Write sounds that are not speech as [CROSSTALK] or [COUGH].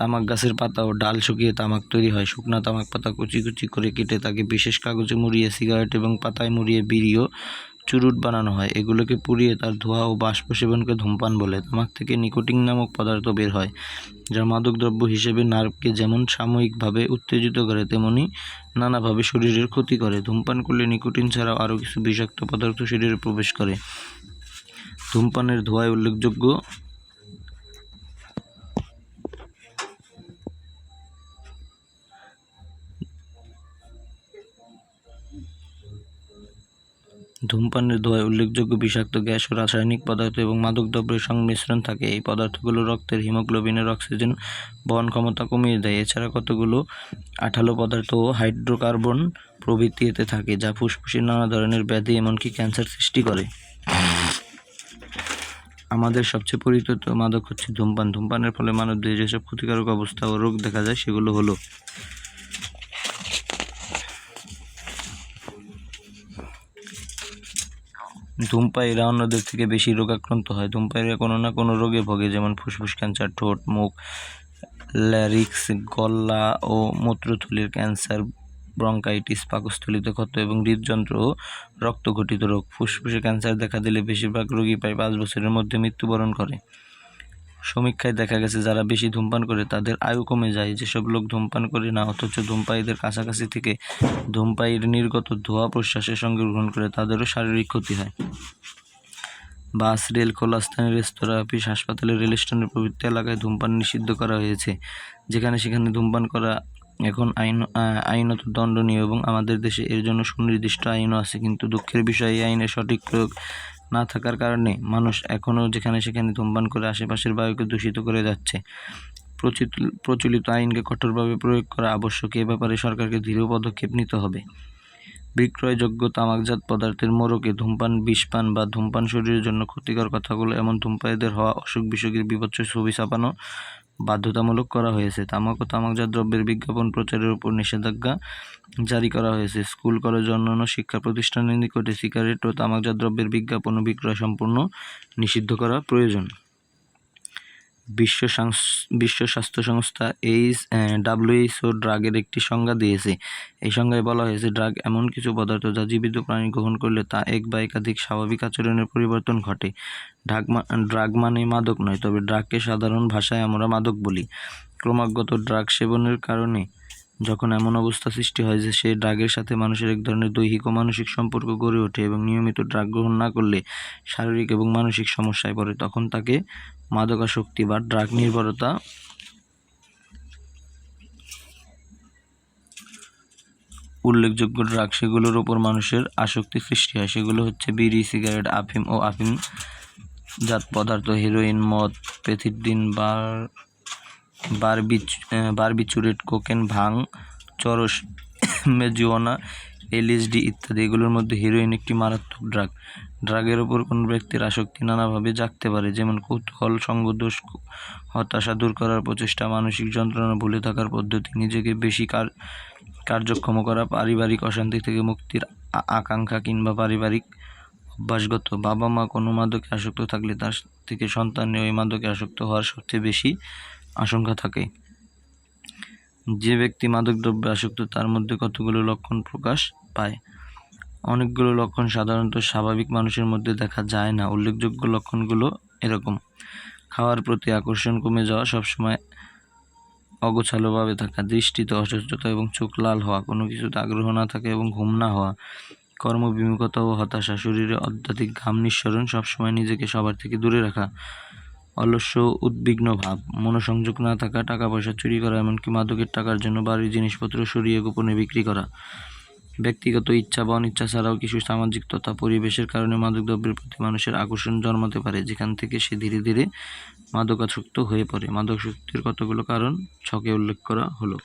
তামাক গাছের পাতা ও ডাল শুকিয়ে তামাক তৈরি হয়। শুকনা তামাক পাতা কুচি কুচি করে কেটে তাকে বিশেষ কাগজে মুড়িয়ে সিগারেট এবং পাতায় মুড়িয়ে বিড়িও চুরুট বানানো হয়। এগুলোকে পুড়িয়ে তার ধোঁয়া ও বাষ্প সেবনকে ধূমপান বলে। তামাক থেকে নিকোটিন নামক পদার্থ বের হয়, যা মাদকদ্রব্য হিসেবে নার্ভকে যেমন সাময়িকভাবে উত্তেজিত করে, তেমনি নানাভাবে শরীরের ক্ষতি করে। ধূমপান করলে নিকোটিন ছাড়াও আরও কিছু বিষাক্ত পদার্থ শরীরে প্রবেশ করে। ধূমপানের ধোঁয়ায় উল্লেখযোগ্য ধূমপানের ধোঁয়ায় উল্লেখযোগ্য বিষাক্ত গ্যাস ও রাসায়নিক পদার্থ এবং মাদকদ্রব্যের সংমিশ্রণ থাকে। এই পদার্থগুলো রক্তের হিমোগ্লোবিনের অক্সিজেন বহন ক্ষমতা কমিয়ে দেয়। এছাড়া কতগুলো আঠালো পদার্থ ও হাইড্রোকার্বন প্রভৃতি এতে থাকে, যা ফুসফুসের নানা ধরনের ব্যাধি এমনকি ক্যান্সার সৃষ্টি করে। আমাদের সবচেয়ে পরিচিত মাদক হচ্ছে ধূমপান। ধূমপানের ফলে মানবদেহে যেসব ক্ষতিকারক অবস্থা ও রোগ দেখা যায়, সেগুলো হলো ধূমপায়ীরা অন্যদের থেকে বেশি রোগাক্রান্ত হয়। ধূমপায়ীরা কোনো না কোনো রোগে ভোগে, যেমন ফুসফুস, ক্যান্সার, ঠোঁট, মুখ ল্যারিক্স গলা ও মূত্রথলির ক্যান্সার, ব্রঙ্কাইটিস, পাকস্থলিত ক্ষত এবং হৃদযন্ত্র ও রক্তঘটিত রোগ। ফুসফুসে ক্যান্সার দেখা দিলে বেশিরভাগ রোগী প্রায় পাঁচ বছরের মধ্যে মৃত্যুবরণ করে। সমীক্ষায় দেখা গেছে, যারা বেশি ধূমপান করে তাদের আয়ু কমে যায়। যেসব লোক ধূমপান করে না, অথচ ধূমপায়ীদের কাছাকাছি থেকে ধূমপায়ীর নির্গত ধোঁয়া প্রশ্বাসের সঙ্গে গ্রহণ করে, তাদেরও শারীরিক ক্ষতি হয়। বাস, রেল খোলা স্থানে রেস্তোরাঁ, অফিস, হাসপাতালে, রেল স্টেশনের প্রভৃতি এলাকায় ধূমপান নিষিদ্ধ করা হয়েছে। যেখানে সেখানে ধূমপান করা এখন আইন আইনত দণ্ডনীয় এবং আমাদের দেশে এর জন্য সুনির্দিষ্ট আইনও আছে, কিন্তু দুঃখের বিষয়, এই আইনের সঠিক প্রয়োগ না থাকার কারণে মানুষ এখনও যেখানে সেখানে ধূমপান করে আশেপাশের বায়ুকে দূষিত করে যাচ্ছে। প্রচিত, প্রচলিত আইনকে কঠোরভাবে প্রয়োগ করা আবশ্যক, এ ব্যাপারে সরকারকে দৃঢ় পদক্ষেপ নিতে হবে। বিক্রয়যোগ্য তামাকজাত পদার্থের মোড়কে ধূমপান, বিষপান বা ধূমপান শরীরের জন্য ক্ষতিকর কথাগুলো, এমন ধূমপায়ীদের হওয়া অসুখ বিসুখের বিপদ ছবি ছাপানো বাধ্যতামূলক করা হয়েছে। তামাক ও তামাকজাত দ্রব্যের বিজ্ঞাপন প্রচারের উপর নিষেধাজ্ঞা জারি করা হয়েছে। স্কুল, কলেজ, অন্যান্য শিক্ষা প্রতিষ্ঠানের নিকটে সিগারেট ও তামাকজাত দ্রব্যের বিজ্ঞাপন ও বিক্রয় সম্পূর্ণ নিষিদ্ধ করা প্রয়োজন। বিশ্ব বিশ্ব স্বাস্থ্য সংস্থা এইচ ডাব্লিউএইচও ড্রাগের একটি সংজ্ঞা দিয়েছে। এই সংজ্ঞায় বলা হয়েছে, ড্রাগ এমন কিছু পদার্থ যা জীবিত প্রাণী গ্রহণ করলে তা এক বা একাধিক স্বাভাবিক আচরণের পরিবর্তন ঘটে। ড্রাগ ড্রাগ মানে মাদক নয়, তবে ড্রাগকে সাধারণ ভাষায় আমরা মাদক বলি। ক্রমাগত ড্রাগ সেবনের কারণে যখন এমন অবস্থা সৃষ্টি হয় যে সেই ড্রাগের সাথে মানুষের এক ধরনের দৈহিক ও মানসিক সম্পর্ক গড়ে ওঠে এবং নিয়মিত ড্রাগ গ্রহণ না করলে শারীরিক এবং মানসিক সমস্যায় পড়ে, তখন তাকে মাদকাসক্তি বা ড্রাগ নির্ভরতা উল্লেখযোগ্য ড্রাগ, সেগুলোর ওপর মানুষের আসক্তি সৃষ্টি হয়। সেগুলো হচ্ছে বিড়ি, সিগারেট, আফিম ও আফিম জাত পদার্থ, হেরোইন, মদ, pethidine, bar barbi barbiturate, cocaine ভাং চরস [COUGHS] মেজুয়ানা এলএসডি ইত্যাদি। এগুলোর মধ্যে হিরোইন একটি মারাত্মক ড্রাগ ড্রাগের ওপর কোনো ব্যক্তির আসক্তি নানাভাবে জাগতে পারে, যেমন কৌতূহল সঙ্গদোষ হতাশা দূর করার প্রচেষ্টা, মানসিক যন্ত্রণা, ভুলে থাকার পদ্ধতি, নিজেকে বেশি কার কার্যক্ষম করা, পারিবারিক অশান্তি থেকে মুক্তির আকাঙ্ক্ষা কিংবা পারিবারিক অভ্যাসগত বাবা মা কোনো মাদকে আসক্ত থাকলে তার থেকে সন্তান ওই মাদকে আসক্ত হওয়ার সবচেয়ে বেশি আশঙ্কা থাকে। যে ব্যক্তি মাদকদ্রব্যে আসক্ত, তার মধ্যে কতগুলো লক্ষণ প্রকাশ পায়? অনেকগুলো লক্ষণ সাধারণত স্বাভাবিক মানুষের মধ্যে দেখা যায় না। উল্লেখযোগ্য লক্ষণগুলো এরকম। খাওয়ার প্রতি আকর্ষণ কমে যাওয়া, সবসময় অগোছালোভাবে থাকা দৃষ্টিতে অসুস্থতা এবং চোখ লাল হওয়া, কোনো কিছুতে আগ্রহ না থাকা এবং ঘুম না হওয়া, কর্মবিমুখতা ও হতাশা, শরীরে অত্যাধিক ঘাম নিঃসরণ, সবসময় নিজেকে সবার থেকে দূরে রাখা অলস্য, উদ্বিগ্ন ভাব। মনোসংযোগ না থাকা টাকা পয়সা চুরি করা, এমনকি মাদকের টাকার জন্য বাড়ির জিনিসপত্র সরিয়ে গোপনে বিক্রি করা। ব্যক্তিগত ইচ্ছা বা অনিচ্ছা ছাড়াও কিছু সামাজিক তথা পরিবেশের কারণে মাদকদ্রব্যের প্রতি মানুষের আকর্ষণ জন্মাতে পারে, যেখান থেকে সে ধীরে ধীরে মাদকাসক্ত হয়ে পড়ে। মাদকাসক্তির কতগুলো কারণ ছকে উল্লেখ করা হলো।